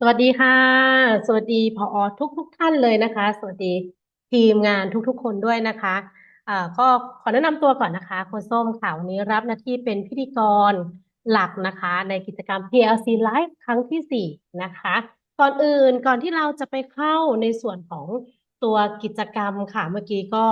สวัสดีค่ะ สวัสดีผอทุกทุกท่านเลยนะคะ สวัสดีทีมงานทุกๆ คนด้วยนะคะอ่าก็ขอแนะนำตัวก่อนนะคะโค้ชส้มค่ะวันนี้รับหน้าที่เป็นพิธีกรหลักนะคะ ในกิจกรรม PLC Live ครั้งที่สี่นะคะ ก่อนอื่นก่อนที่เราจะไปเข้าในส่วนของตัวกิจกรรมค่ะ เมื่อกี้ก็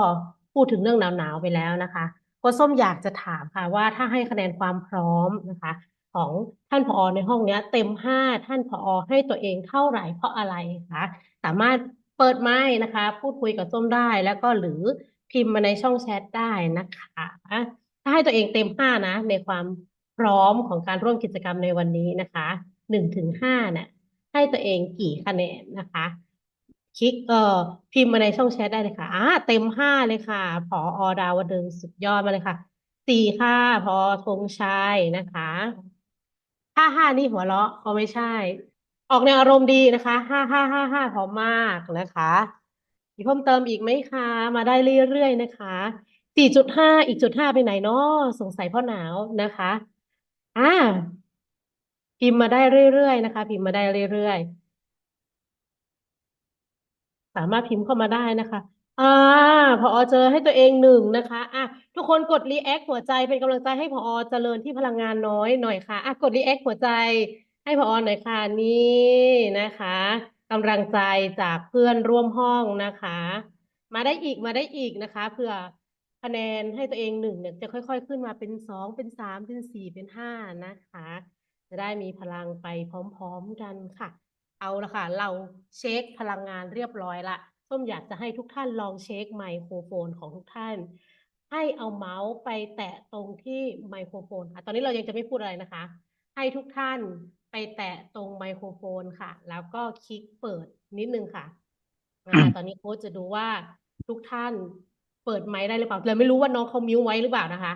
พูดถึงเรื่องหนาวๆไปแล้วนะคะโค้ชส้มอยากจะถามค่ะว่าถ้าให้คะแนนความพร้อมนะคะ ของท่านผอในห้องเนี้ยเต็มห้าท่านผอให้ตัวเองเท่าไหร่เพราะอะไรคะสามารถเปิดไมค์นะคะ พูดคุยกับส้มได้แล้วก็หรือพิมพ์มาในช่องแชทได้นะคะถ้าให้ตัวเองเต็มห้านะ ในความพร้อมของการร่วมกิจกรรมในวันนี้นะคะหนึ่งถึงห้าเนี่ยให้ตัวเองกี่คะแนนนะคะคลิกเอ่อพิมพ์มาในช่องแชทได้เลยค่ะอ่าเต็มห้าเลยค่ะผออดาวดึงสุดยอดมาเลยค่ะสี่ค่ะพอธงชัยนะคะ ห้าห้านี่หัวเราะก็ไม่ใช่ ออกแนวอารมณ์ดีนะคะห้าห้าห้าห้าพอมากนะคะ มีเพิ่มเติมอีกไหมคะ มาได้เรื่อยๆนะคะสี่จุดห้าอีกจุดห้าไปไหนเนาะสงสัยเพ่อหนาวนะคะอ่าพิมพ์มาได้เรื่อยๆนะคะ พิมพ์มาได้เรื่อยๆสามารถพิมพ์เข้ามาได้นะคะ อ่าพอเจอให้ตัวเองหนึ่งนะคะอะทุกคนกด รีแอคหัวใจเป็นกำลังใจให้พอเจริญที่พลังงานน้อยหน่อยค่ะอะกด รีแอคหัวใจให้พอหน่อยค่ะ นี่นะคะกำลังใจจากเพื่อนร่วมห้องนะคะ มาได้อีก มาได้อีกนะคะเพื่อคะแนนให้ตัวเองหนึ่งเนี่ยจะค่อย ๆ ขึ้นมาเป็นสองเป็นสามเป็นสี่เป็นห้านะคะ จะได้มีพลังไปพร้อม ๆ กันค่ะ เอาละค่ะ เราเช็คพลังงานเรียบร้อยละ ส้มอยากจะให้ทุกท่านลองเช็คไมโครโฟนของทุกท่าน ให้เอาเมาส์ไปแตะตรงที่ไมโครโฟนค่ะตอนนี้เรายังจะไม่พูดอะไรนะคะ ให้ทุกท่านไปแตะตรงไมโครโฟนค่ะ แล้วก็คลิกเปิดนิดนึงค่ะอ่าตอนนี้โค้ชจะดูว่าทุกท่านเปิดไมค์ได้หรือเปล่าเราไม่รู้ว่าน้องเขามิวไว้หรือเปล่านะคะ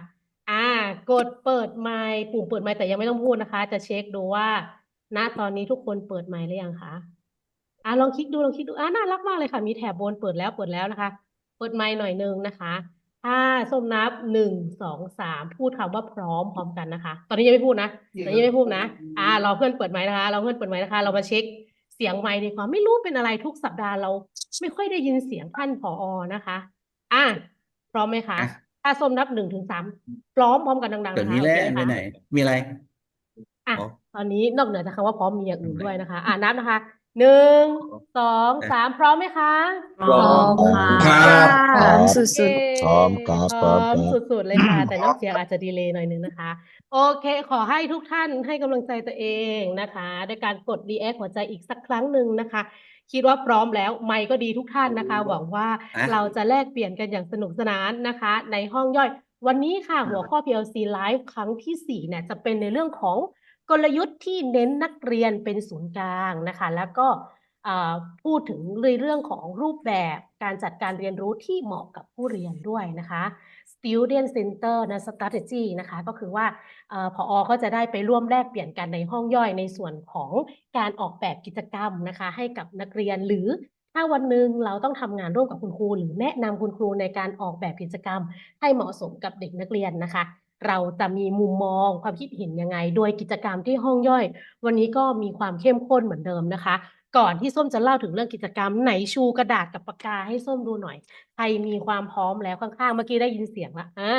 อ่า กดเปิดไมค์ปุ่มเปิดไมค์แต่ยังไม่ต้องพูดนะคะ จะเช็คดูว่า ณตอนนี้ทุกคนเปิดไมค์หรือยังคะ อ่าลองคลิกดูลองคลิกดูอ่าน่ารักมากเลยค่ะ มีแถบบนเปิดแล้วเปิดแล้วนะคะ เปิดไมค์หน่อยนึงนะคะถ้าส้มนับหนึ่งสองสามพูดคำว่าพร้อมพร้อมกันนะคะ ตอนนี้ยังไม่พูดนะตอนนี้ยังไม่พูดนะ อ่ารอเพื่อนเปิดไมค์นะคะเราเพื่อนเปิดไมค์นะคะ เรามาเช็คเสียงไมค์ดีกว่าไม่รู้เป็นอะไรทุกสัปดาห์เรา ไม่ค่อยได้ยินเสียงท่านผอนะคะ อะพร้อมไหมคะอะถ้าส้มนับหนึ่งถึงสามพร้อมพร้อมกันดังๆเดี๋ยวนะคะนี้โอแหละเคไหมไปคะไหน มีอะไร อะอ๋อตอนนี้นอกเหนือจากคำว่าพร้อมมีอย่างอื่นทำไมด้วยนะคะ อ่านับนะคะ หนึ่งสองอะสามพร้อมไหมคะพร้อมค่ะครับพร้อมสุเย้ดพร้อมครับพพร้ร้ออมมครับสุดๆเลยค่ะ แต่น้ำเสียงอาจจะดีเลย์หน่อยนึงนะคะ โอเค ขอให้ทุกท่านให้กำลังใจตัวเองนะคะด้วยการกด react หัวใจอีกสักครั้งหนึ่งนะคะ คิดว่าพร้อมแล้วไมค์ก็ดีทุกท่านนะคะ หวังว่าอะเราจะแลกเปลี่ยนกันอย่างสนุกสนานนะคะ ในห้องย่อย วันนี้ค่ะหัวข้อ PLC Live ครั้งที่สี่เนี่ยจะเป็นในเรื่องของ กลยุทธ์ที่เน้นนักเรียนเป็นศูนย์กลางนะคะ แล้วก็พูดถึงเรื่องของรูปแบบการจัดการเรียนรู้ที่เหมาะกับผู้เรียนด้วยนะคะ Student Center นะ Strategy นะคะก็คือว่าเอ่ออก็จะได้ไปร่วมแลกเปลี่ยนกันในห้องย่อยในส่วนของการออกแบบกิจกรรมนะคะให้กับนักเรียนหรือถ้าวันหนึ่งเราต้องทำงานร่วมกับคุณครู หรือแนะนำคุณครูในการออกแบบกิจกรรม ให้เหมาะสมกับเด็กนักเรียนนะคะ เราจะมีมุมมองความคิดเห็นยังไง โดยกิจกรรมที่ห้องย่อย วันนี้ก็มีความเข้มข้นเหมือนเดิมนะคะ ก่อนที่ส้มจะเล่าถึงเรื่องกิจกรรมไหนชูกระดาษกับปากกาให้ส้มดูหน่อย ใครมีความพร้อมแล้วข้างๆเมื่อกี้ได้ยินเสียงละอ่า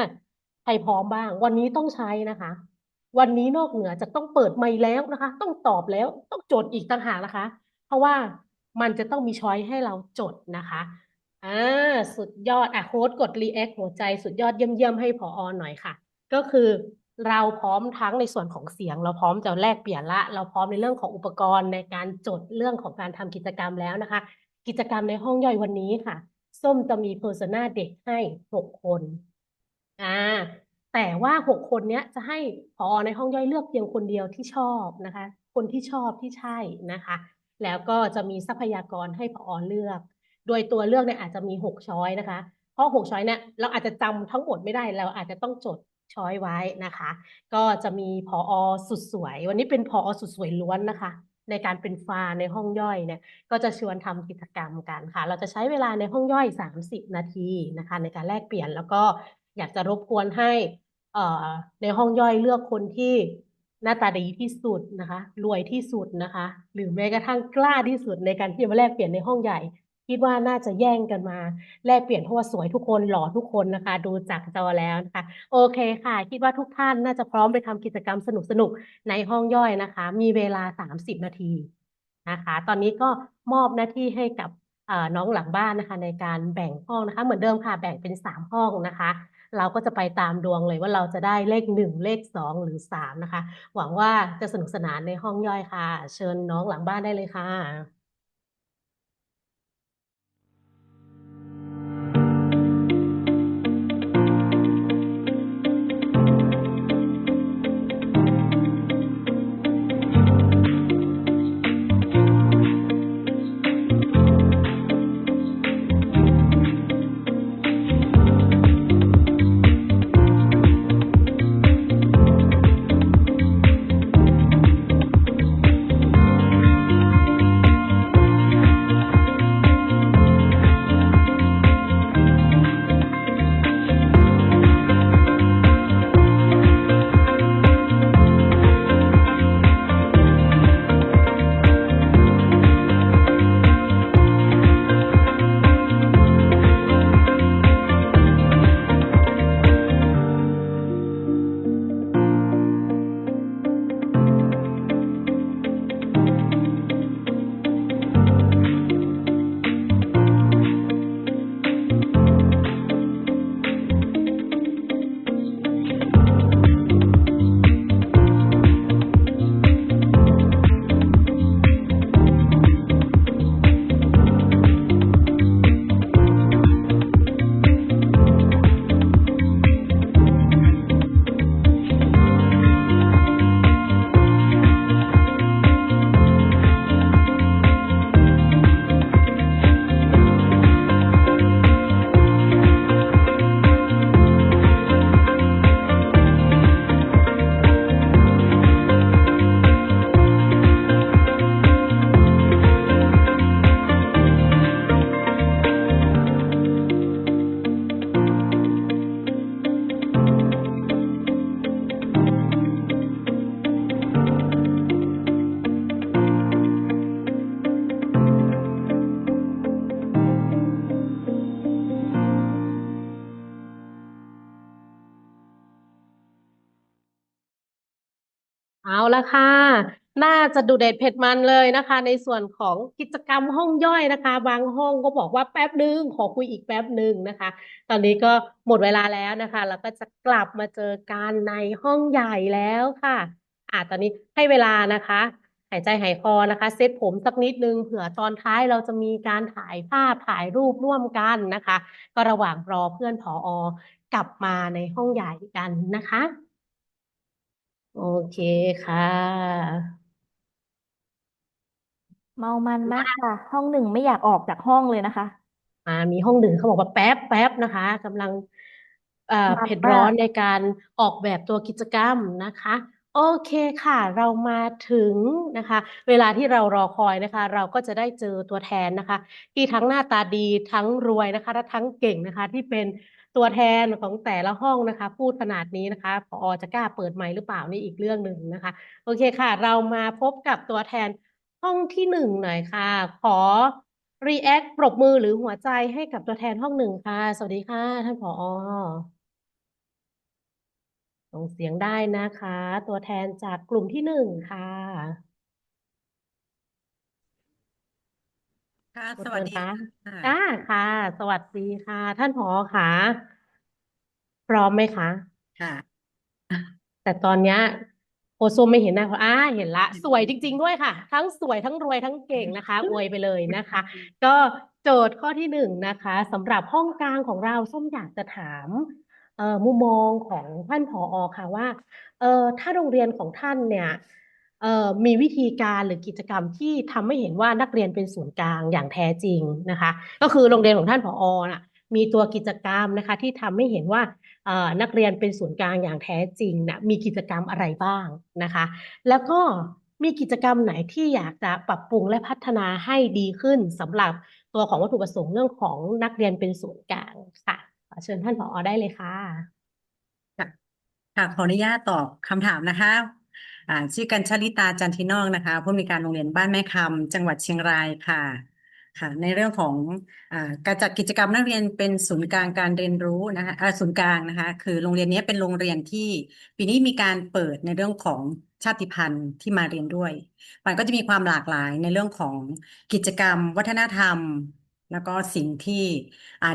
ใครพร้อมบ้าง วันนี้ต้องใช้นะคะ วันนี้นอกเหนือจะต้องเปิดไมค์แล้วนะคะ ต้องตอบแล้วต้องจดอีกต่างหากนะคะ เพราะว่ามันจะต้องมีช้อยให้เราจดนะคะอ่าสุดยอดอะโค้ดกด react หัวใจสุดยอดเยี่ยมๆให้ผอหน่อยค่ะ ก็คือเราพร้อมทั้งในส่วนของเสียง เราพร้อมจะแลกเปลี่ยนละ เราพร้อมในเรื่องของอุปกรณ์ในการจดเรื่องของการทำกิจกรรมแล้วนะคะ กิจกรรมในห้องย่อยวันนี้ค่ะ ส้มจะมีเพอร์ซนาเด็กให้หกคนอ่าแต่ว่าหกคนเนี้ยจะให้ผอในห้องย่อยเลือกเพียงคนเดียวที่ชอบนะคะ คนที่ชอบที่ใช่นะคะ แล้วก็จะมีทรัพยากรให้ผอเลือก โดยตัวเลือกเนี่ยอาจจะมีหกช้อยนะคะ เพราะหกช้อยเนี่ยเราอาจจะจำทั้งหมดไม่ได้เราอาจจะต้องจด ช้อยไว้นะคะ ก็จะมีผออสุดสวย วันนี้เป็นผออสุดสวยล้วนนะคะ ในการเป็นฟาในห้องย่อยเนี่ยก็จะชวนทำกิจกรรมกันค่ะ เราจะใช้เวลาในห้องย่อย 30 นาทีนะคะ ในการแลกเปลี่ยนแล้วก็อยากจะรบกวนให้ในห้องย่อยเลือกคนที่หน้าตาดีที่สุดนะคะ รวยที่สุดนะคะ หรือแม้กระทั่งกล้าที่สุดในการที่จะมาแลกเปลี่ยนในห้องใหญ่ คิดว่าน่าจะแย่งกันมา แลกเปลี่ยนเพราะว่าสวยทุกคนหล่อทุกคนนะคะ ดูจากจอแล้วนะคะ โอเคค่ะ คิดว่าทุกท่านน่าจะพร้อมไปทำกิจกรรมสนุกๆในห้องย่อยนะคะ มีเวลา 30 นาทีนะคะ ตอนนี้ก็มอบหน้าที่ให้กับน้องหลังบ้านนะคะ ในการแบ่งห้องนะคะ เหมือนเดิมค่ะแบ่งเป็น 3 ห้องนะคะเราก็จะไปตามดวงเลยว่าเราจะได้เลขหนึ่งเลขสองหรือสามนะคะ หวังว่าจะสนุกสนานในห้องย่อยค่ะ เชิญน้องหลังบ้านได้เลยค่ะ เอาละค่ะ น่าจะดุเด็ดเผ็ดมันเลยนะคะ ในส่วนของกิจกรรมห้องย่อยนะคะ บางห้องก็บอกว่าแป๊บหนึ่งขอคุยอีกแป๊บหนึ่งนะคะ ตอนนี้ก็หมดเวลาแล้วนะคะ แล้วก็จะกลับมาเจอกันในห้องใหญ่แล้วค่ะอะตอนนี้ให้เวลานะคะหายใจหายคอนะคะเซตผมสักนิดนึงเผื่อตอนท้ายเราจะมีการถ่ายภาพถ่ายรูปร่วมกันนะคะ ก็ระหว่างรอเพื่อนผอกลับมาในห้องใหญ่กันนะคะ โอเคค่ะ เมามันมากค่ะ ห้องหนึ่งไม่อยากออกจากห้องเลยนะคะมามีห้องหนึ่งเขาบอกว่าแป๊บแป๊บนะคะกำลังเอ่อมันเผ็ดมาร้อนกในการออกแบบตัวกิจกรรมนะคะ โอเคค่ะเรามาถึงนะคะ เวลาที่เรารอคอยนะคะ เราก็จะได้เจอตัวแทนนะคะ ที่ทั้งหน้าตาดีทั้งรวยนะคะและทั้งเก่งนะคะที่เป็นตัวแทนของแต่ละห้องนะคะ พูดขนาดนี้นะคะผอจะกล้าเปิดไมค์หรือเปล่านี่อีกเรื่องหนึ่งนะคะ โอเคค่ะ เรามาพบกับตัวแทนห้องที่หนึ่งหน่อยค่ะ ขอ react ปรบมือหรือหัวใจให้กับตัวแทนห้องหนึ่งค่ะ สวัสดีค่ะ ท่านผอ ส่งเสียงได้นะคะ ตัวแทนจากกลุ่มที่หนึ่งค่ะ ค่ะคุณสวัสเฟิร์นดีคะค่ะอ่าค่ะ สวัสดีค่ะ ท่านผอค่ะ พร้อมไหมคะ ค่ะ แต่ตอนเนี้ยโอโซไม่เห็นหน้าพออ่าเห็นละเห็นสวยจริง ๆ ด้วยค่ะ ทั้งสวยทั้งรวยทั้งเก่งนะคะ อวยไปเลยนะคะอืมก็โจทย์ข้อที่หนึ่งนะคะสำหรับห้องกลางของเราส้มอยากจะถาม เอ่อมุมมองของท่านผอค่ะว่าเอ่อถ้าโรงเรียนของท่านเนี่ยเอ่อมีวิธีการหรือกิจกรรมที่ทำให้เห็นว่านักเรียนเป็นศูนย์กลางอย่างแท้จริงนะคะ ก็คือโรงเรียนของท่านผอน่ะมีตัวกิจกรรมนะคะที่ทำให้เห็นว่าเอ่อนักเรียนเป็นศูนย์กลางอย่างแท้จริงนะมีกิจกรรมอะไรบ้างนะคะ แล้วก็มีกิจกรรมไหนที่อยากจะปรับปรุงและพัฒนาให้ดีขึ้นสำหรับตัวของวัตถุประสงค์เรื่องของนักเรียนเป็นศูนย์กลางค่ะ เชิญท่านผอได้เลยค่ะ ค่ะขออนุญาตตอบคำถามนะคะอ่าชื่อกัญชลิตาจันทินอกนะคะ ผู้อำนวยการโรงเรียนบ้านแม่คำจังหวัดเชียงรายค่ะค่ะ ในเรื่องของอาการจัดกิจกรรมนักเรียนเป็นศูนย์กลางการเรียนรู้นะคะอ่าศูนย์กลางนะคะ คือโรงเรียนนี้เป็นโรงเรียนที่ปีนี้มีการเปิดในเรื่องของชาติพันธุ์ที่มาเรียนด้วย มันก็จะมีความหลากหลายในเรื่องของกิจกรรม วัฒนธรรม แล้วก็สิ่งที่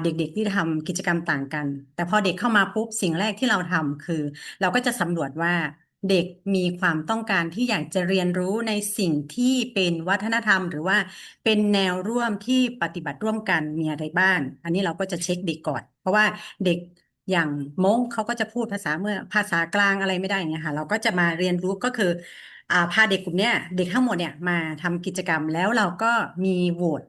เด็กๆที่ทำกิจกรรมต่างกัน แต่พอเด็กเข้ามาปุ๊บสิ่งแรกที่เราทำคือ เราก็จะสำรวจว่าเด็กมีความต้องการที่อยากจะเรียนรู้ในสิ่งที่เป็นวัฒนธรรม หรือว่าเป็นแนวร่วมที่ปฏิบัติร่วมกันมีอะไรบ้าง อันนี้เราก็จะเช็คเด็กก่อน เพราะว่าเด็กอย่างม้งเขาก็จะพูดภาษาเมื่อภาษากลางอะไรไม่ได้เนี่ยค่ะเราก็จะมาเรียนรู้ก็คืออาพาเด็กกลุ่มเนี้ยเด็กทั้งหมดเนี่ยมาทำกิจกรรมแล้วเราก็มีโหวต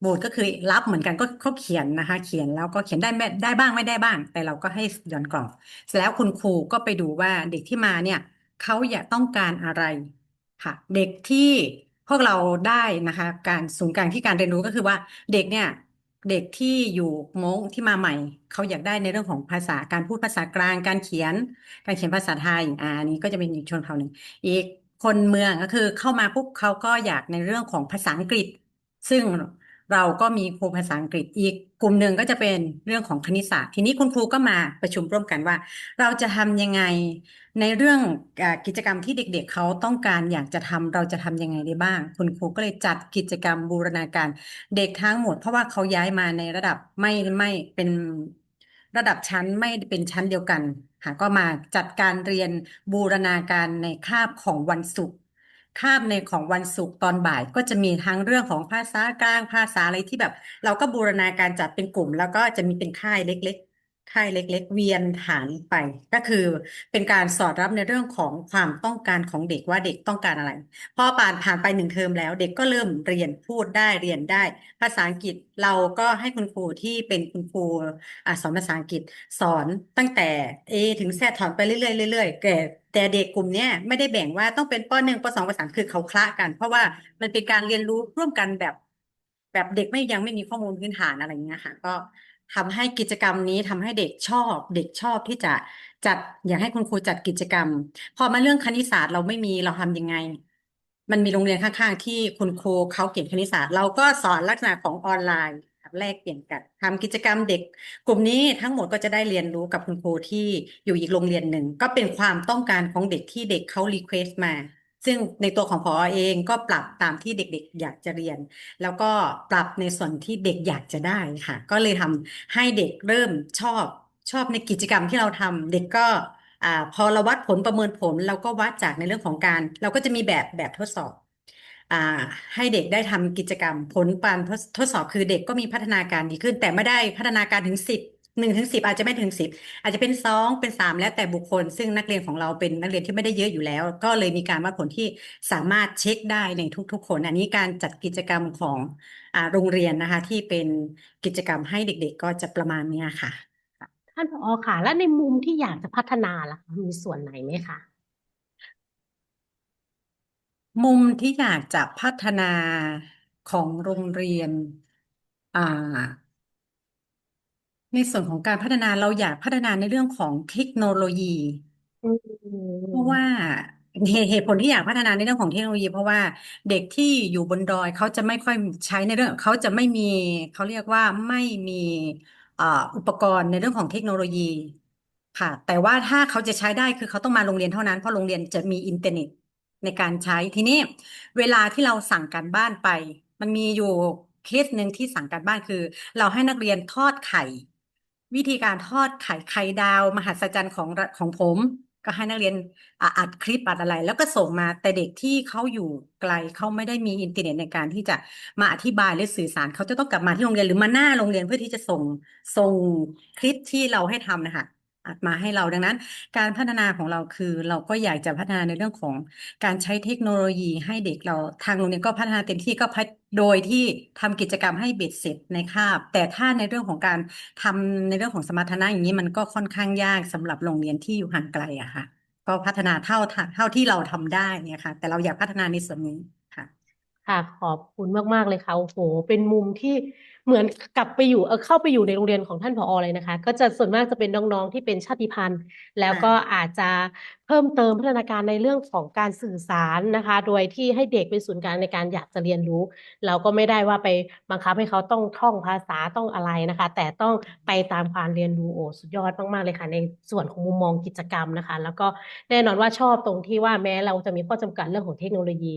โหวตก็คือรับเหมือนกันก็เขาเขียนนะคะ เขียนแล้วก็เขียนได้ไม่ได้บ้างไม่ได้บ้าง แต่เราก็ให้หย่อนกล่องเสร็จแล้วคุณครูก็ไปดูว่าเด็กที่มาเนี่ยเขาอยากต้องการอะไรค่ะ เด็กที่พวกเราได้นะคะ การศูนย์กลางที่การเรียนรู้ก็คือว่าเด็กเนี่ยเด็กที่อยู่ม้งที่มาใหม่เขาอยากได้ในเรื่องของภาษาการพูดภาษากลางการเขียน การเขียนภาษาไทยอ่าอันนี้ก็จะเป็นอีกชนเผ่าหนึ่งอีกคนเมืองก็คือเข้ามาปุ๊บเขาก็อยากในเรื่องของภาษาอังกฤษ ซึ่ง เราก็มีครูภาษาอังกฤษอีกกลุ่มหนึ่งก็จะเป็นเรื่องของคณิตศาสตร์ ทีนี้คุณครูก็มาประชุมร่วมกันว่า เราจะทำยังไงในเรื่องกิจกรรมที่เด็กๆเขาต้องการอยากจะทำเราจะทำยังไงได้บ้าง คุณครูก็เลยจัดกิจกรรมบูรณาการเด็กทั้งหมด เพราะว่าเขาย้ายมาในระดับไม่ไม่เป็นระดับชั้นไม่เป็นชั้นเดียวกันค่ะก็มาจัดการเรียนบูรณาการในคาบของวันศุกร์ คาบในของวันศุกร์ตอนบ่ายก็จะมีทั้งเรื่องของภาษากลางภาษาอะไรที่แบบ เราก็บูรณาการจัดเป็นกลุ่ม แล้วก็จะมีเป็นค่ายเล็ก ๆ ค่ายเล็ก ๆ เวียนฐานไป ก็คือเป็นการสอดรับในเรื่องของความต้องการของเด็กว่าเด็กต้องการอะไร พอผ่านผ่านไปหนึ่งเทอมแล้ว เด็กก็เริ่มเรียนพูดได้เรียนได้ ภาษาอังกฤษเราก็ให้คุณครูที่เป็นคุณครูอสอนภาษาอังกฤษสอนตั้งแต่ A ถึง Z ถอนไปเรื่อยๆเรื่อยๆแต่ แต่เด็กกลุ่มนี้ไม่ได้แบ่งว่าต้องเป็นปหนึ่งปสองปสามคือเขาคละกัน เพราะว่ามันเป็นการเรียนรู้ร่วมกันแบบ แบบเด็กไม่ยังไม่มีข้อมูลพื้นฐานอะไรอย่างเงี้ยค่ะ ก็ทำให้กิจกรรมนี้ทำให้เด็กชอบ เด็กชอบที่จะจัดอยากให้คุณครูจัดกิจกรรม พอมาเรื่องคณิตศาสตร์เราไม่มีเราทำยังไง มันมีโรงเรียนข้างๆ ที่คุณครูเขาเก่งคณิตศาสตร์ เราก็สอนลักษณะของออนไลน์ แลกเปลี่ยนกันทำกิจกรรมเด็ก กลุ่มนี้ทั้งหมดก็จะได้เรียนรู้กับคุณครูที่อยู่อีกโรงเรียนหนึ่ง ก็เป็นความต้องการของเด็กที่เด็กเขารีเควสต์มา ซึ่งในตัวของพอเองก็ปรับตามที่เด็กๆ อยากจะเรียน แล้วก็ปรับในส่วนที่เด็กอยากจะได้ค่ะ ก็เลยทำให้เด็กเริ่มชอบชอบในกิจกรรมที่เราทำเด็กก็อพอเราวัดผลประเมินผลเราก็วัดจากในเรื่องของการ เราก็จะมีแบบแบบทดสอบ ให้เด็กได้ทำกิจกรรม ผลการทดสอบคือเด็กก็มีพัฒนาการดีขึ้น แต่ไม่ได้พัฒนาการถึงสิบหนึ่งถึงสิบอาจจะไม่ถึงสิบอาจจะเป็นสองเป็นสามแล้วแต่บุคคล ซึ่งนักเรียนของเราเป็นนักเรียนที่ไม่ได้เยอะอยู่แล้ว ก็เลยมีการวัดผลที่สามารถเช็คได้ในทุก ๆ คน อันนี้การจัดกิจกรรมของอ่าโรงเรียนนะคะ ที่เป็นกิจกรรมให้เด็ก ๆ ก็จะประมาณเนี้ยค่ะ ท่านผอค่ะ และในมุมที่อยากจะพัฒนาล่ะ มีส่วนไหนไหมคะ มุมที่อยากจะพัฒนาของโรงเรียน อ่า ในส่วนของการพัฒนาเราอยากพัฒนาในเรื่องของเทคโนโลยี อืเพราะมว่าเหตุเหตุผลที่อยากพัฒนาในเรื่องของเทคโนโลยี เพราะว่าเด็กที่อยู่บนดอยเขาจะไม่ค่อยใช้ในเรื่องเขาจะไม่มีเขาเรียกว่าไม่มีอ่าอุปกรณ์ในเรื่องของเทคโนโลยี ค่ะ แต่ว่าถ้าเขาจะใช้ได้คือเขาต้องมาโรงเรียนเท่านั้นเพราะโรงเรียนจะมีอินเทอร์เน็ต ในการใช้ทีนี้เวลาที่เราสั่งการบ้านไป มันมีอยู่เคสหนึ่งที่สั่งการบ้านคือ เราให้นักเรียนทอดไข่ วิธีการทอดไข่ไข่ดาว มหัศจรรย์ของของผม ก็ให้นักเรียนอ,อัดคลิปอัดอะไร แล้วก็ส่งมาแต่เด็กที่เขาอยู่ไกลเขาไม่ได้มีอินเทอร์เน็ตในการที่จะมาอธิบายหรือสื่อสารเขาจะต้องกลับมาที่โรงเรียนหรือมาหน้าโรงเรียนเพื่อที่จะส่งส่งคลิปที่เราให้ทำนะคะ มาให้เราดังนั้น การพัฒนาของเราคือเราก็อยากจะพัฒนาในเรื่องของการใช้เทคโนโลยีให้เด็กเราทางโรงเรียนก็พัฒนาเต็มที่ก็พัฒโดยที่ทำกิจกรรมให้เบ็ดเสร็จในคาบ แต่ถ้าในเรื่องของการทำในเรื่องของสมรรถนะอย่างนี้มันก็ค่อนข้างยากสำหรับโรงเรียนที่อยู่ห่างไกลอะค่ะ ก็พัฒนาเท่าเท่าที่เราทำได้เนี่ยค่ะ แต่เราอยากพัฒนาในส่วนนี้ค่ะ ค่ะขอบคุณมากๆเลยค่ะโอ้โหเป็นมุมที่ เหมือนกลับไปอยู่เออเข้าไปอยู่ในโรงเรียนของท่านผอเลยนะคะ ก็จะส่วนมากจะเป็นน้องๆที่เป็นชาติพันธุ์ แล้วก็อาจจะเพิ่มเติมพัฒนาการในเรื่องของการสื่อสารนะคะ โดยที่ให้เด็กเป็นศูนย์กลางในการอยากจะเรียนรู้ เราก็ไม่ได้ว่าไปบังคับให้เขาต้องท่องภาษาต้องอะไรนะคะ แต่ต้องไปตามการเรียนรู้โอ้สุดยอดมากๆเลยค่ะ ในส่วนของมุมมองกิจกรรมนะคะ แล้วก็แน่นอนว่าชอบตรงที่ว่าแม้เราจะมีข้อจำกัดเรื่องของเทคโนโลยี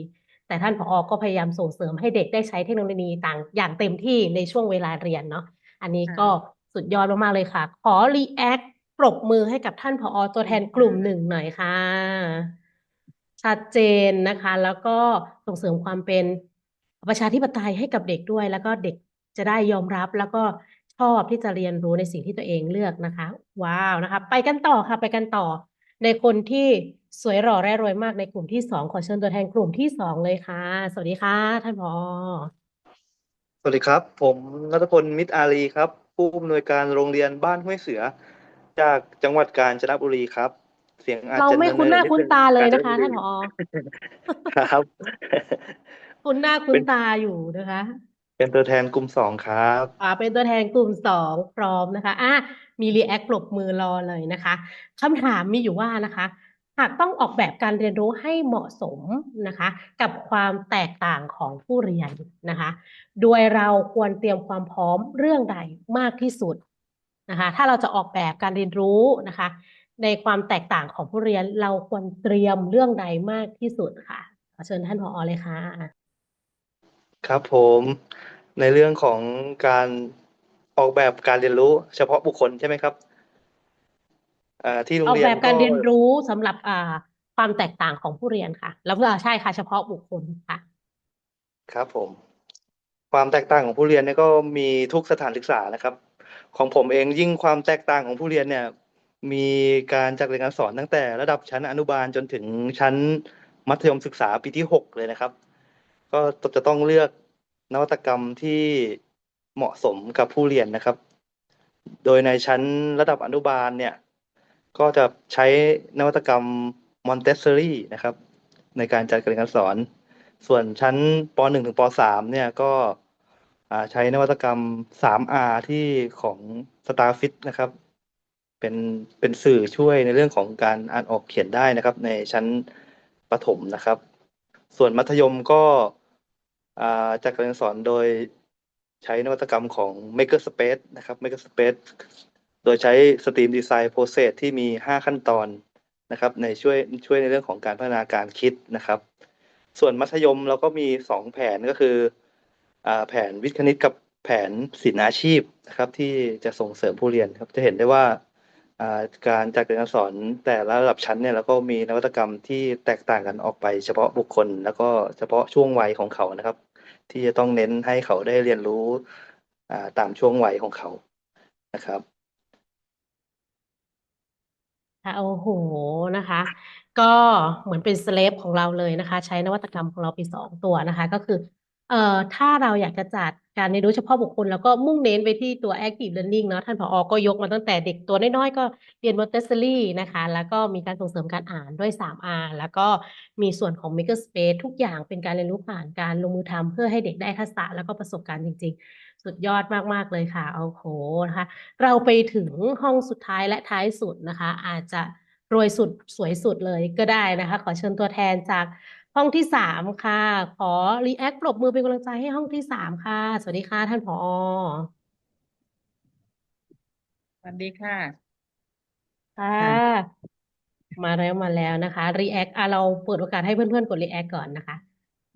แต่ท่านผอก็พยายามส่งเสริมให้เด็กได้ใช้เทคโนโลยีต่างอย่างเต็มที่ในช่วงเวลาเรียนเนาะอันนี้ก็สุดยอดมากๆเลยค่ะ ขอรีแอคปรบมือให้กับท่านผอตัวแทนกลุ่มหนึ่งหน่อยค่ะ ชัดเจนนะคะ แล้วก็ส่งเสริมความเป็นประชาธิปไตยให้กับเด็กด้วย แล้วก็เด็กจะได้ยอมรับแล้วก็ชอบที่จะเรียนรู้ในสิ่งที่ตัวเองเลือกนะคะ ว้าวนะคะ ไปกันต่อค่ะ ไปกันต่อ ในคนที่ สวยหล่อแร่รวยมากในกลุ่มที่สองขอเชิญตัวแทนกลุ่มที่สองเลยค่ะ สวัสดีค่ะ ท่านผอ สวัสดีครับ ผมนัทพลมิตรอารีครับ ผู้อำนวยการโรงเรียนบ้านห้วยเสือ จากจังหวัดกาญจนบุรีครับ เสียงอาจเราจะไม่คุ้นหน้าเๆคุ้นตาเลยนะคะดท่านผอ ครับ คุ้นหน้าคุ้นตาอยู่นะคะ เป็นตัวแทนกลุ่มสองครับอ่าเป็นตัวแทนกลุ่มสองพร้อมนะคะอะมีรีแอคปรบมือรอเลยนะคะคำถามมีอยู่ว่านะคะ หากต้องออกแบบการเรียนรู้ให้เหมาะสมนะคะ กับความแตกต่างของผู้เรียนนะคะ โดยเราควรเตรียมความพร้อมเรื่องใดมากที่สุดนะคะ ถ้าเราจะออกแบบการเรียนรู้นะคะ ในความแตกต่างของผู้เรียนเราควรเตรียมเรื่องใดมากที่สุดค่ะขอเชิญท่านผอเลยค่ะครับผมในเรื่องของการออกแบบการเรียนรู้เฉพาะบุคคลใช่ไหมครับ ที่โรงออกเรียนแบบการก็เรียนรู้สำหรับอ่าความแตกต่างของผู้เรียนค่ะ แล้วก็ใช่ค่ะเฉพาะบุคคลค่ะ ครับผม ความแตกต่างของผู้เรียนเนี่ยก็มีทุกสถานศึกษานะครับ ของผมเองยิ่งความแตกต่างของผู้เรียนเนี่ย มีการจัดเรียนการสอนตั้งแต่ระดับชั้นอนุบาลจนถึงชั้นมัธยมศึกษาปีที่หกเลยนะครับ ก็จะต้องเลือกนวัตกรรมที่เหมาะสมกับผู้เรียนนะครับ โดยในชั้นระดับอนุบาลเนี่ย ก็จะใช้นวัตกรรมมอนเตสซอรีนะครับ ในการจัดการเรียนการสอน ส่วนชั้นป .1 ถึงป .3 เนี่ยก็ใช้นวัตกรรม 3R ที่ของ Starfit นะครับ เป็นเป็นสื่อช่วยในเรื่องของการอ่านออกเขียนได้นะครับ ในชั้นประถมนะครับ ส่วนมัธยมก็จัดการเรียนการสอนโดยใช้นวัตกรรมของ Makerspace นะครับ Makerspace โดยใช้ Stream Design Process ที่มี 5 ขั้นตอนนะครับในช่วยช่วยในเรื่องของการพัฒนาการคิดนะครับ ส่วนมัธยมเราก็มีสองแผนก็คืออ่าแผนวิทย์คณิตกับแผนศิลปอาชีพนะครับที่จะส่งเสริมผู้เรียนครับจะเห็นได้ว่าอ่าการจัดการสอนแต่ละระดับชั้นเนี่ยเราก็มีนวัตกรรมที่แตกต่างกันออกไป เฉพาะบุคคล แล้วก็เฉพาะช่วงวัยของเขานะครับ ที่จะต้องเน้นให้เขาได้เรียนรู้อ่าตามช่วงวัยของเขานะครับ ค่ะโอ้โหนะคะ ก็เหมือนเป็นสเลฟของเราเลยนะคะ ใช้นวัตกรรมของเราไปสองตัวนะคะ ก็คือเอ่อถ้าเราอยากจะจัดการเรียนรู้เฉพาะบุคคล แล้วก็มุ่งเน้นไปที่ตัว active learning เนาะท่านผอ ก็ยกมาตั้งแต่เด็กตัวน้อยๆ ก็เรียน Montessori นะคะ แล้วก็มีการส่งเสริมการอ่านด้วย 3R แล้วก็มีส่วนของ Makerspace ทุกอย่างเป็นการเรียนรู้ผ่านการลงมือทำเพื่อให้เด็กได้ทักษะแล้วก็ประสบการณ์จริง ๆ สุดยอดมาก ๆ เลยค่ะโอ้โหนะคะ เราไปถึงห้องสุดท้ายและท้ายสุดนะคะ อาจจะรวยสุดสวยสุดเลยก็ได้นะคะ ขอเชิญตัวแทนจากห้องที่สามค่ะ ขอรีแอคปรบมือเป็นกำลังใจให้ห้องที่สามค่ะ สวัสดีค่ะท่านผอสวัสดีค่ะค่ะค่ะมาแล้วมาแล้วนะคะรีแอคอะเราเปิดโอกาสให้เพื่อนๆกดรีแอคก่อนนะคะ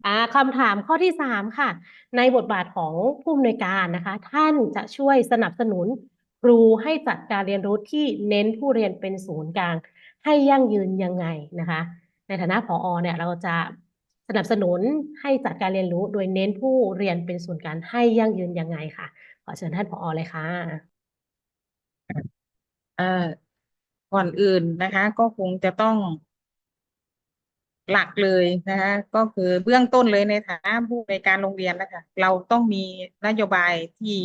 อ่าคำถามข้อที่สามค่ะ ในบทบาทของผู้อำนวยการนะคะ ท่านจะช่วยสนับสนุนครูให้จัดการเรียนรู้ที่เน้นผู้เรียนเป็นศูนย์กลาง ให้ยั่งยืนยังไงนะคะ ในฐานะผอเนี่ยเราจะสนับสนุนให้จัดการเรียนรู้โดยเน้นผู้เรียนเป็นศูนย์กลางให้ยั่งยืนยังไงค่ะขอเชิญท่านผอเลยค่ะเอ่อก่อนอื่นนะคะ ก็คงจะต้อง หลักเลยนะคะก็คือเบื้องต้นเลยในฐานะผู้ในการโรงเรียนนะคะเราต้องมีนโยบายที่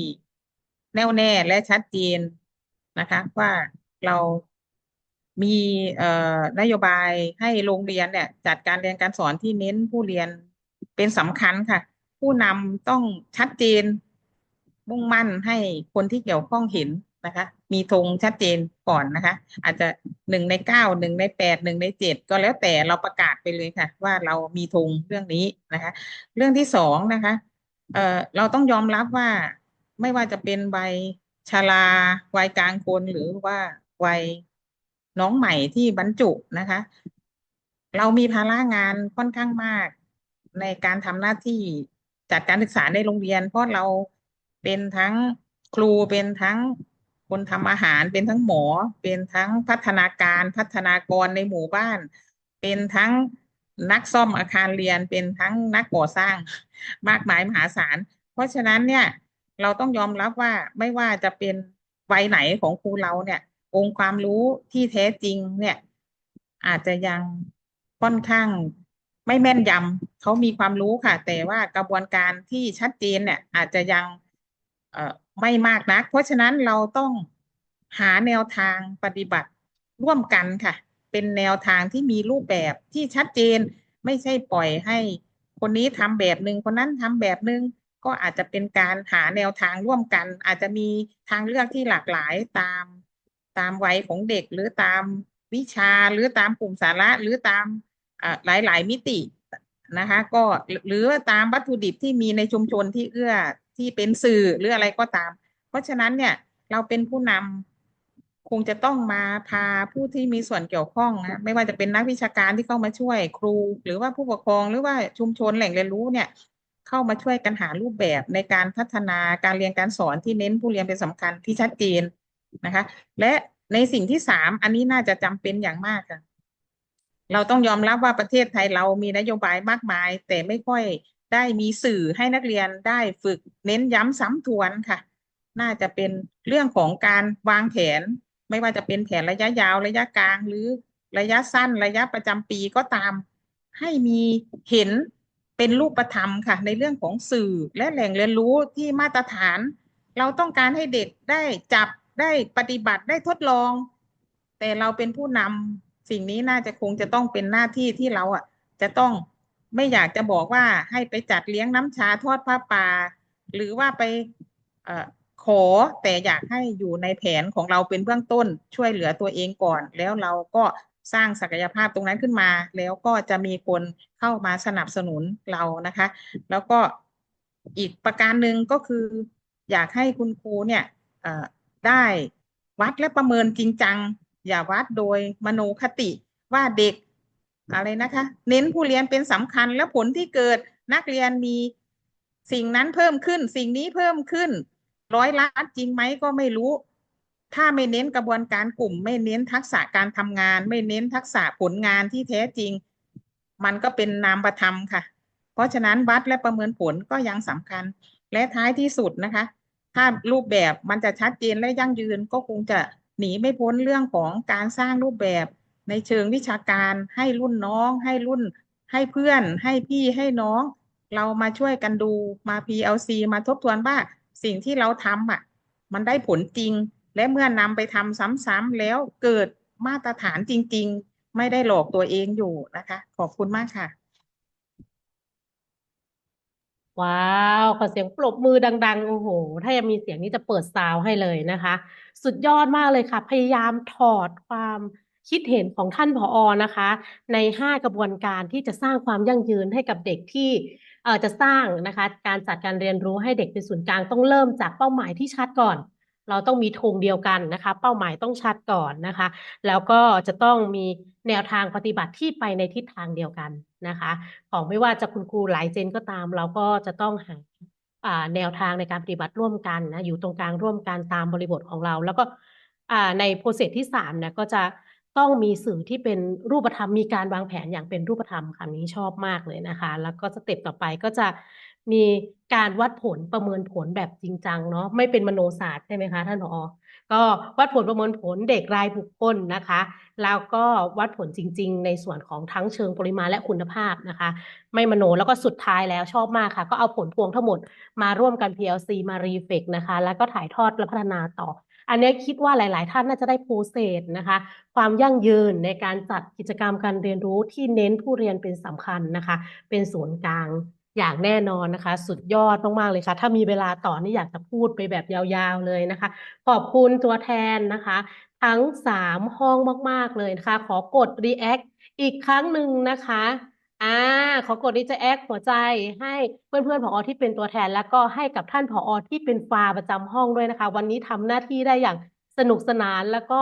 แน่วแน่และชัดเจนนะคะ ว่าเรามีเอ่อนโยบายให้โรงเรียนเนี่ย จัดการเรียนการสอนที่เน้นผู้เรียนเป็นสำคัญค่ะ ผู้นำต้องชัดเจนมุ่งมั่นให้คนที่เกี่ยวข้องเห็น นะคะ มีธงชัดเจนก่อนนะคะ อาจจะหนึ่งในเก้าหนึ่งในแปดหนึ่งในเจ็ดก็แล้วแต่เราประกาศไปเลยค่ะ ว่าเรามีธงเรื่องนี้นะคะ เรื่องที่สองนะคะเอ่อเราต้องยอมรับว่าไม่ว่าจะเป็นวัยชราวัยกลางคนหรือว่าวัยน้องใหม่ที่บรรจุนะคะ เรามีภาระงานค่อนข้างมาก ในการทำหน้าที่จัดการศึกษาในโรงเรียน เพราะเราเป็นทั้งครูเป็นทั้ง คนทำอาหารเป็นทั้งหมอ เป็นทั้งพัฒนาการพัฒนากรในหมู่บ้าน เป็นทั้งนักซ่อมอาคารเรียนเป็นทั้งนักก่อสร้างมากมายมหาศาล เพราะฉะนั้นเนี่ยเราต้องยอมรับว่าไม่ว่าจะเป็นวัยไหนของครูเราเนี่ย องค์ความรู้ที่แท้จริงเนี่ย อาจจะยังค่อนข้างไม่แม่นยำเขามีความรู้ค่ะ แต่ว่ากระบวนการที่ชัดเจนเนี่ย อาจจะยัง ไม่มากนัก เพราะฉะนั้นเราต้องหาแนวทางปฏิบัติร่วมกันค่ะ เป็นแนวทางที่มีรูปแบบที่ชัดเจนไม่ใช่ปล่อยให้คนนี้ทำแบบหนึ่งคนนั้นทำแบบหนึ่งก็อาจจะเป็นการหาแนวทางร่วมกัน อาจจะมีทางเลือกที่หลากหลายตามตามวัยของเด็กหรือตามวิชาหรือตามกลุ่มสาระหรือตามหลายหลายมิตินะคะ ก็หรือตามวัตถุดิบที่มีในชุมชนที่เอื้อ ที่เป็นสื่อหรืออะไรก็ตาม เพราะฉะนั้นเนี่ยเราเป็นผู้นำคงจะต้องมาพาผู้ที่มีส่วนเกี่ยวข้องนะไม่ว่าจะเป็นนักวิชาการที่เข้ามาช่วยครู หรือว่าผู้ปกครองหรือว่าชุมชนแหล่งเรียนรู้เนี่ยเข้ามาช่วยกันหารูปแบบในการพัฒนาการเรียนการสอนที่เน้นผู้เรียนเป็นสำคัญที่ชัดเจนนะคะ และในสิ่งที่สามอันนี้น่าจะจำเป็นอย่างมากค่ะเราต้องยอมรับว่าประเทศไทยเรามีนโยบายมากมาย แต่ไม่ค่อย ได้มีสื่อให้นักเรียนได้ฝึกเน้นย้ำซ้ำทวนค่ะ น่าจะเป็นเรื่องของการวางแผน ไม่ว่าจะเป็นแผนระยะยาวระยะกลาง หรือระยะสั้นระยะประจำปีก็ตาม ให้มีเห็นเป็นรูปธรรมค่ะ ในเรื่องของสื่อและแหล่งเรียนรู้ที่มาตรฐาน เราต้องการให้เด็กได้จับได้ปฏิบัติได้ทดลอง แต่เราเป็นผู้นำสิ่งนี้น่าจะคงจะต้องเป็นหน้าที่ที่เราอะจะต้อง ไม่อยากจะบอกว่าให้ไปจัดเลี้ยงน้ำชาทอดผ้าป่าหรือว่าไปอขอแต่อยากให้อยู่ในแผนของเราเป็นเบื้องต้นช่วยเหลือตัวเองก่อน แล้วเราก็สร้างศักยภาพตรงนั้นขึ้นมา แล้วก็จะมีคนเข้ามาสนับสนุนเรานะคะ แล้วก็อีกประการหนึ่งก็คือ อยากให้คุณครูเนี่ยได้วัดและประเมินจริงจัง อย่าวัดโดยมโนคติว่าเด็ก อะไรนะคะ เน้นผู้เรียนเป็นสำคัญแล้วผลที่เกิดนักเรียนมีสิ่งนั้นเพิ่มขึ้น สิ่งนี้เพิ่มขึ้น ร้อยล้านจริงไหมก็ไม่รู้ ถ้าไม่เน้นกระบวนการกลุ่ม ไม่เน้นทักษะการทำงาน ไม่เน้นทักษะผลงานที่แท้จริง มันก็เป็นนามธรรมค่ะ เพราะฉะนั้นวัดและประเมินผลก็ยังสำคัญ และท้ายที่สุดนะคะ ถ้ารูปแบบมันจะชัดเจนและยั่งยืนก็คงจะหนีไม่พ้นเรื่องของการสร้างรูปแบบ ในเชิงวิชาการให้รุ่นน้อง ให้รุ่น ให้เพื่อน ให้พี่ให้น้อง เรามาช่วยกันดูมา PLC มาทบทวนว่าสิ่งที่เราทำอะ มันได้ผลจริง และเมื่อนำไปทำซ้ำๆแล้วเกิดมาตรฐานจริง ๆ ไม่ได้หลอกตัวเองอยู่นะคะ ขอบคุณมากค่ะ ว้าวขอเสียงปรบมือดัง ๆ โอ้โห ถ้ายังมีเสียงนี้จะเปิดซาวให้เลยนะคะ สุดยอดมากเลยค่ะ พยายามถอดความ คิดเห็นของท่านผอนะคะ ใน 5 กระบวนการที่จะสร้างความยั่งยืนให้กับเด็กที่จะสร้างนะคะการจัดการเรียนรู้ให้เด็กเป็นศูนย์กลางต้องเริ่มจากเป้าหมายที่ชัดก่อน เราต้องมีธงเดียวกันนะคะ เป้าหมายต้องชัดก่อนนะคะ แล้วก็จะต้องมีแนวทางปฏิบัติที่ไปในทิศทางเดียวกันนะคะ ของไม่ว่าจะคุณครูหลายเจนก็ตาม เราก็จะต้องหาแนวทางในการปฏิบัติร่วมกันนะอยู่ตรงกลางร่วมกันตามบริบทของเรา แล้วก็ในโปรเซสที่สามนี่ยก็จะ ต้องมีสื่อที่เป็นรูปธรรมมีการวางแผนอย่างเป็นรูปธรรมคำนี้ชอบมากเลยนะคะ แล้วก็สเต็ปต่อไปก็จะมีการวัดผลประเมินผลแบบจริงจังเนาะไม่เป็นมโนศาสตร์ใช่ไหมคะท่านผอก็วัดผลประเมินผลเด็กรายบุคคลนะคะ แล้วก็วัดผลจริง ๆ ในส่วนของทั้งเชิงปริมาณและคุณภาพนะคะ ไม่มโนแล้วก็สุดท้ายแล้วชอบมากค่ะ ก็เอาผลพวงทั้งหมดมาร่วมกัน PLC มารีเฟกนะคะ แล้วก็ถ่ายทอดและพัฒนาต่อ อันนี้คิดว่าหลาย ๆ ท่านน่าจะได้โปรเซสนะคะ ความยั่งยืนในการจัดกิจกรรมการเรียนรู้ที่เน้นผู้เรียนเป็นสำคัญนะคะ เป็นศูนย์กลางอย่างแน่นอนนะคะ สุดยอดมากๆเลยค่ะ ถ้ามีเวลาต่อนี่อยากจะพูดไปแบบยาวๆเลยนะคะ ขอบคุณตัวแทนนะคะ ทั้งสามห้องมากๆเลยนะคะ ขอกด react อีกครั้งหนึ่งนะคะ อ่า ขอกด react หัวใจให้เพื่อนๆผอที่เป็นตัวแทน แล้วก็ให้กับท่านผอที่เป็นฟ้าประจำห้องด้วยนะคะ วันนี้ทำหน้าที่ได้อย่างสนุกสนานแล้วก็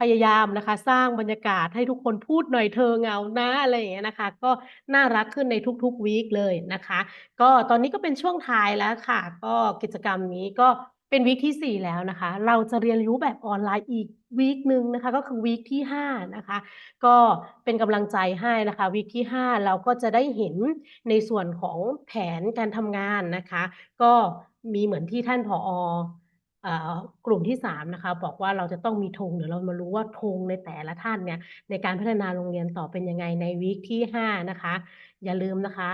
พยายามนะคะ สร้างบรรยากาศให้ทุกคนพูดหน่อยเธอเงานะอะไรอย่างเงี้ยนะคะ ก็น่ารักขึ้นในทุกๆวีคเลยนะคะ ก็ตอนนี้ก็เป็นช่วงท้ายแล้วค่ะ ก็กิจกรรมนี้ก็ เป็นวีคที่สี่แล้วนะคะ เราจะเรียนรู้แบบออนไลน์อีกวีคหนึ่งนะคะ ก็คือวีคที่ห้านะคะ ก็เป็นกำลังใจให้นะคะวีคที่ห้าเราก็จะได้เห็นในส่วนของแผนการทำงานนะคะ ก็มีเหมือนที่ท่านผออกลุ่มที่สามนะคะ บอกว่าเราจะต้องมีธงเดี๋ยวเรามารู้ว่าธงในแต่ละท่านเนี่ยในการพัฒนาโรงเรียนต่อเป็นยังไงในวีคที่ห้านะคะ อย่าลืมนะคะ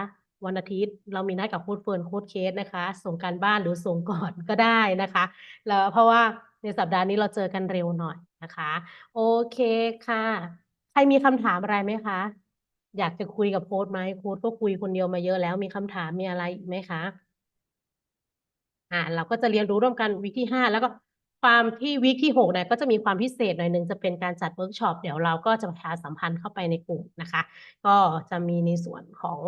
วันอาทิตย์ เรามีนัดกับโค้ชเฟิร์นโค้ชเคสนะคะ ส่งการบ้านหรือส่งก่อนก็ได้นะคะ แล้วเพราะว่าในสัปดาห์นี้เราเจอกันเร็วหน่อยนะคะ โอเคค่ะ ใครมีคำถามอะไรไหมคะ อยากจะคุยกับโค้ชไหมโค้ชก็คุยคนเดียวมาเยอะแล้วมีคำถามมีอะไรอีกไหมคะอ่าเราก็จะเรียนรู้ร่วมกันวีคที่ห้าแล้วก็ความที่วีคที่หกเนี่ยก็จะมีความพิเศษหน่อยหนึ่งจะเป็นการจัดเวิร์กช็อปเดี๋ยวเราก็จะประชาสัมพันธ์เข้าไปในกลุ่มนะคะ ก็จะมีในส่วนของ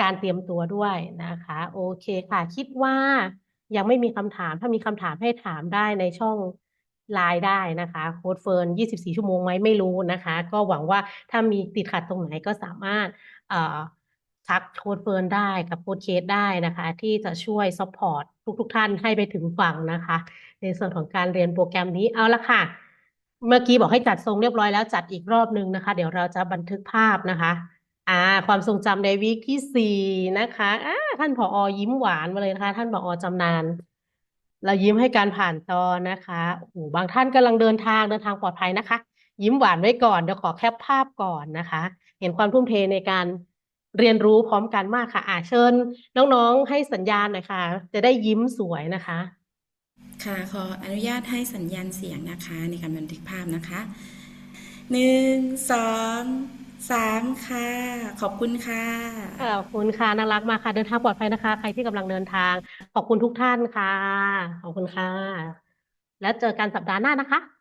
การเตรียมตัวด้วยนะคะ โอเคค่ะ คิดว่ายังไม่มีคำถามถ้ามีคำถามให้ถามได้ในช่องไลน์ได้นะคะโค้ดเฟิร์น 24 ชั่วโมงไหมไม่รู้นะคะ ก็หวังว่าถ้ามีติดขัดตรงไหนก็สามารถทักโค้ดเฟิร์นได้กับโค้ดเคสได้นะคะ ที่จะช่วยซัพพอร์ตทุกๆท่านให้ไปถึงฝั่งนะคะ ในส่วนของการเรียนโปรแกรมนี้เอาละค่ะ เมื่อกี้บอกให้จัดทรงเรียบร้อยแล้วจัดอีกรอบนึงนะคะ เดี๋ยวเราจะบันทึกภาพนะคะ อ่า ความทรงจำในวีคที่สี่นะคะอ่าท่านผอยิ้มหวานมาเลยนะคะ ท่านผอจำนาน เรายิ้มให้การผ่านตอนนะคะโอ้โหบางท่านกำลังเดินทางเดินทางปลอดภัยนะคะ ยิ้มหวานไว้ก่อนเดี๋ยวขอแคปภาพก่อนนะคะ เห็นความทุ่มเทในการเรียนรู้พร้อมกันมากค่ะอ่าเชิญ น้องๆให้สัญญาณหน่อยค่ะ จะได้ยิ้มสวยนะคะ ค่ะ ขออนุญาตให้สัญญาณเสียงนะคะ ในการบันทึกภาพนะคะหนึ่งสอง สามค่ะ ขอบคุณค่ะ ขอบคุณค่ะน่ารักมากค่ะ เดินทางปลอดภัยนะคะ ใครที่กำลังเดินทาง ขอบคุณทุกท่านค่ะ ขอบคุณค่ะ แล้วเจอกันสัปดาห์หน้านะคะ